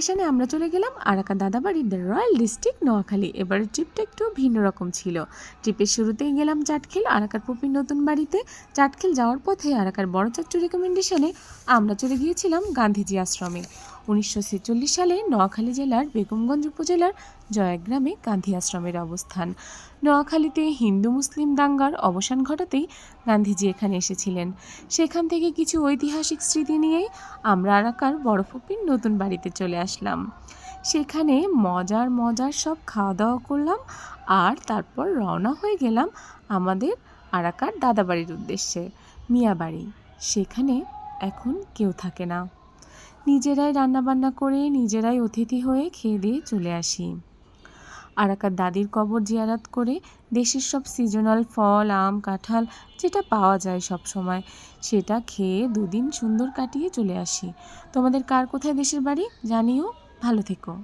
এখানে আমরা চলে গেলাম আরাকা দাদাবাড়ির দ্য রয়্যাল ডিস্ট্রিক্ট নোয়াখালী। এবার ট্রিপটা একটু ভিন্ন রকম ছিল। ট্রিপের শুরুতেই গেলাম চাটখিল, আরাকার পুপির নতুন বাড়িতে। চাটখিল যাওয়ার পথে আরাকার বড় চাচ্চু রেকমেন্ডেশনে আমরা চলে গিয়েছিলাম গান্ধীজি আশ্রমে। উনিশশো ছেচল্লিশ সালে নোয়াখালী জেলার বেগমগঞ্জ উপজেলার জয়গ্রামে গান্ধী আশ্রমের অবস্থান। নোয়াখালীতে হিন্দু মুসলিম দাঙ্গার অবসান ঘটাতেই গান্ধীজি এখানে এসেছিলেন। সেখান থেকে কিছু ঐতিহাসিক স্মৃতি নিয়েই আমরা আরাকার বড় ফুপির নতুন বাড়িতে চলে আসলাম। সেখানে মজার মজার সব খাওয়া দাওয়া করলাম আর তারপর রওনা হয়ে গেলাম আমাদের আরাকার দাদাবাড়ির উদ্দেশ্যে। মিয়াবাড়ি। সেখানে এখন কেউ থাকে না। নিজেরাই রান্নাবান্না করে নিজেরাই অতিথি হয়ে খেয়ে দিয়ে চলে আসি। আরাকার দাদির কবর জিয়ারাত করে দেশের সব সিজনাল ফল, আম, কাঁঠাল যেটা পাওয়া যায় সব সময়, সেটা খেয়ে দুদিন সুন্দর কাটিয়ে চলে আসি। তোমাদের কার কোথায় দেশের বাড়ি? জানিও। ভালো থেকো।